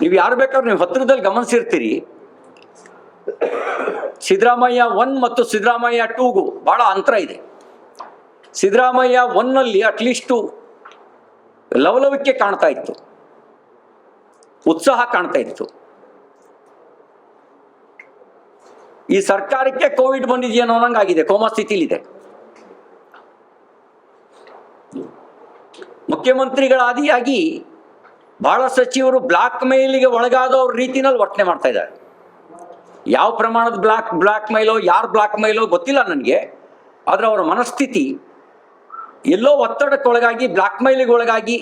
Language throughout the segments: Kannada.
ನೀವು ಯಾರು ಬೇಕಾದ್ರೂ ನೀವು ಹತ್ತಿರದಲ್ಲಿ ಗಮನಿಸಿರ್ತೀರಿ. ಸಿದ್ದರಾಮಯ್ಯ ಒನ್ ಮತ್ತು ಸಿದ್ದರಾಮಯ್ಯ ಟೂಗೂ ಬಹಳ ಅಂತರ ಇದೆ. ಸಿದ್ದರಾಮಯ್ಯ ಒನ್ನಲ್ಲಿ ಅಟ್ಲೀಸ್ಟು ಲವಲವಿಕೆ ಕಾಣ್ತಾ ಇತ್ತು. ಉತ್ಸಾಹ ಕಾಣ್ತಾ ಇತ್ತು. ಈ ಸರ್ಕಾರಕ್ಕೆ ಕೋವಿಡ್ ಬಂದಿದೆಯೇನೋ ಅನ್ನಂಗಾಗಿದೆ, ಕೋಮಾ ಸ್ಥಿತಿಲಿದೆ. ಮುಖ್ಯಮಂತ್ರಿಗಳಾದಿಯಾಗಿ ಬಹಳ ಸಚಿವರು ಬ್ಲಾಕ್ ಮೇಲಿಗೆ ಒಳಗಾದವ್ರ ರೀತಿನಲ್ಲಿ ವರ್ತನೆ ಮಾಡ್ತಾ ಇದ್ದಾರೆ. ಯಾವ ಪ್ರಮಾಣದ ಬ್ಲಾಕ್ ಬ್ಲಾಕ್ ಮೈಲೋ, ಯಾರು ಬ್ಲಾಕ್ ಮೈಲೋ ಗೊತ್ತಿಲ್ಲ ನನಗೆ. ಆದರೆ ಅವರ ಮನಸ್ಥಿತಿ ಎಲ್ಲೋ ಒತ್ತಡಕ್ಕೊಳಗಾಗಿ ಬ್ಲಾಕ್ ಮೈಲಿಗೆ ಒಳಗಾಗಿ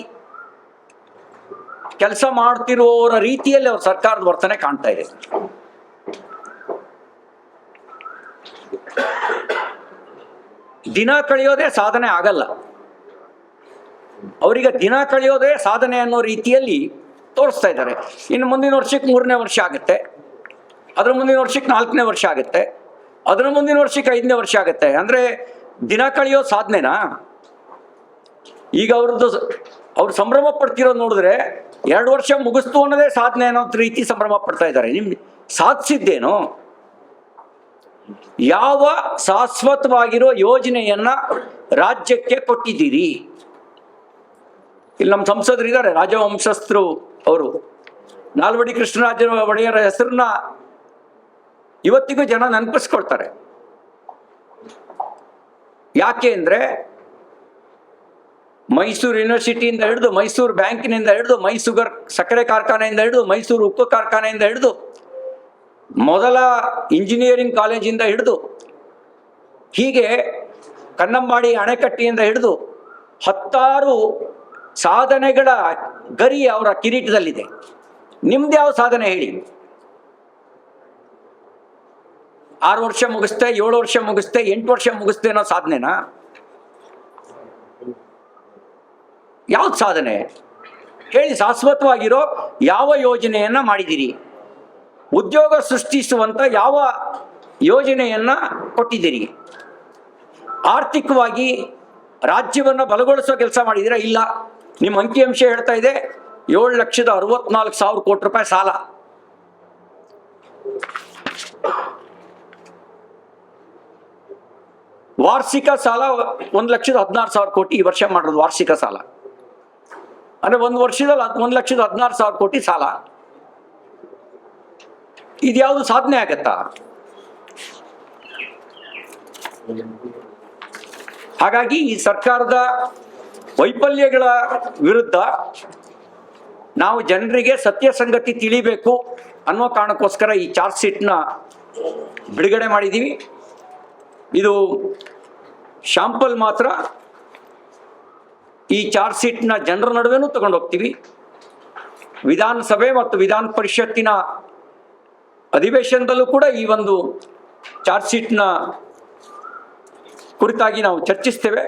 ಕೆಲಸ ಮಾಡ್ತಿರುವವರ ರೀತಿಯಲ್ಲಿ ಅವ್ರ ಸರ್ಕಾರದ ವರ್ತನೆ ಕಾಣ್ತಾ ಇದೆ. ದಿನ ಕಳೆಯೋದೇ ಸಾಧನೆ ಆಗಲ್ಲ. ಅವರಿಗೆ ದಿನ ಕಳೆಯೋದೇ ಸಾಧನೆ ಅನ್ನೋ ರೀತಿಯಲ್ಲಿ ತೋರಿಸ್ತಾ ಇದ್ದಾರೆ. ಇನ್ನು ಮುಂದಿನ ವರ್ಷಕ್ಕೆ ಮೂರನೇ ವರ್ಷ ಆಗುತ್ತೆ. ಅದರ ಮುಂದಿನ ವರ್ಷಕ್ಕೆ ನಾಲ್ಕನೇ ವರ್ಷ ಆಗುತ್ತೆ. ಅದರ ಮುಂದಿನ ವರ್ಷಕ್ಕೆ ಐದನೇ ವರ್ಷ ಆಗುತ್ತೆ. ಅಂದರೆ ದಿನ ಕಳೆಯೋ ಸಾಧನೆನಾ? ಈಗ ಅವ್ರದ್ದು ಅವ್ರು ಸಂಭ್ರಮ ಪಡ್ತಿರೋದು ನೋಡಿದ್ರೆ ಎರಡು ವರ್ಷ ಮುಗಿಸ್ತು ಅನ್ನೋದೇ ಸಾಧನೆ ಅನ್ನೋ ರೀತಿ ಸಂಭ್ರಮ ಪಡ್ತಾ ಇದ್ದಾರೆ. ನಿಮ್ಗೆ ಸಾಧಿಸಿದ್ದೇನು? ಯಾವ ಶಾಶ್ವತವಾಗಿರೋ ಯೋಜನೆಯನ್ನ ರಾಜ್ಯಕ್ಕೆ ಕೊಟ್ಟಿದ್ದೀರಿ? ಇಲ್ಲಿ ನಮ್ಮ ಸಂಸದರಿದ್ದಾರೆ ರಾಜವಂಶಸ್ಥರು ಅವರು. ನಾಲ್ವಡಿ ಕೃಷ್ಣರಾಜ ಒಡೆಯರ ಹೆಸರನ್ನ ಇವತ್ತಿಗೂ ಜನ ನೆನಪಿಸ್ಕೊಳ್ತಾರೆ. ಯಾಕೆ ಅಂದ್ರೆ ಮೈಸೂರು ಯೂನಿವರ್ಸಿಟಿಯಿಂದ ಹಿಡಿದು ಮೈಸೂರು ಬ್ಯಾಂಕಿನಿಂದ ಹಿಡಿದು ಮೈಸೂರು ಸಕ್ಕರೆ ಕಾರ್ಖಾನೆಯಿಂದ ಹಿಡಿದು ಮೈಸೂರು ಉಕ್ಕು ಕಾರ್ಖಾನೆಯಿಂದ ಹಿಡಿದು ಮೊದಲ ಇಂಜಿನಿಯರಿಂಗ್ ಕಾಲೇಜಿಂದ ಹಿಡಿದು ಹೀಗೆ ಕನ್ನಂಬಾಡಿ ಅಣೆಕಟ್ಟಿಯಿಂದ ಹಿಡಿದು ಹತ್ತಾರು ಸಾಧನೆಗಳ ಗರಿ ಅವರ ಕಿರೀಟದಲ್ಲಿದೆ. ನಿಮ್ದು ಯಾವ ಸಾಧನೆ ಹೇಳಿ. ಆರು ವರ್ಷ ಮುಗಿಸ್ತೆ, ಏಳು ವರ್ಷ ಮುಗಿಸ್ತೆ, ಎಂಟು ವರ್ಷ ಮುಗಿಸ್ತೆ ಅನ್ನೋ ಸಾಧನೆನಾ? ಯಾವ್ದು ಸಾಧನೆ? ಹೇಳಿ ಶಾಶ್ವತವಾಗಿರೋ ಯಾವ ಯೋಜನೆಯನ್ನ ಮಾಡಿದಿರಿ? ಉದ್ಯೋಗ ಸೃಷ್ಟಿಸುವಂತ ಯಾವ ಯೋಜನೆಯನ್ನ ಕೊಟ್ಟಿದ್ದೀರಿ? ಆರ್ಥಿಕವಾಗಿ ರಾಜ್ಯವನ್ನು ಬಲಗೊಳಿಸೋ ಕೆಲಸ ಮಾಡಿದಿರಾ ಇಲ್ಲ. ನಿಮ್ಮ ಅಂಕಿಅಂಶ ಹೇಳ್ತಾ ಇದೆ, ಏಳು ಲಕ್ಷದ ಅರವತ್ನಾಲ್ಕು ಸಾವಿರ ಕೋಟಿ ರೂಪಾಯಿ ಸಾಲ. ವಾರ್ಷಿಕ ಸಾಲ ಒಂದು ಲಕ್ಷದ ಹದಿನಾರು ಸಾವಿರ ಕೋಟಿ ಈ ವರ್ಷ ಮಾಡೋದು ವಾರ್ಷಿಕ ಸಾಲ. ಅಂದ್ರೆ ಒಂದು ವರ್ಷದಲ್ಲಿ ಒಂದು ಲಕ್ಷದ ಹದಿನಾರು ಸಾವಿರ ಕೋಟಿ ಸಾಲ. ಇದ್ಯಾವುದು ಸಾಧನೆ ಆಗತ್ತಾ? ಹಾಗಾಗಿ ಈ ಸರ್ಕಾರದ ವೈಫಲ್ಯಗಳ ವಿರುದ್ಧ ನಾವು ಜನರಿಗೆ ಸತ್ಯ ಸಂಗತಿ ತಿಳಿಬೇಕು ಅನ್ನೋ ಕಾರಣಕ್ಕೋಸ್ಕರ ಈ ಚಾರ್ಜ್ ಶೀಟ್ನ ಬಿಡುಗಡೆ ಮಾಡಿದ್ದೀವಿ ಇದು ಶಾಂಪಲ್ ಮಾತ್ರ. ಈ ಚಾರ್ಜ್ ಶೀಟ್ನ ಜನರ ನಡುವೆನೂ ಹೋಗ್ತೀವಿ. ವಿಧಾನಸಭೆ ಮತ್ತು ವಿಧಾನ ಪರಿಷತ್ತಿನ ಅಧಿವೇಶನದಲ್ಲೂ ಕೂಡ ಈ ಒಂದು ಚಾರ್ಜ್ ಶೀಟ್ನ ಕುರಿತಾಗಿ ನಾವು ಚರ್ಚಿಸ್ತೇವೆ.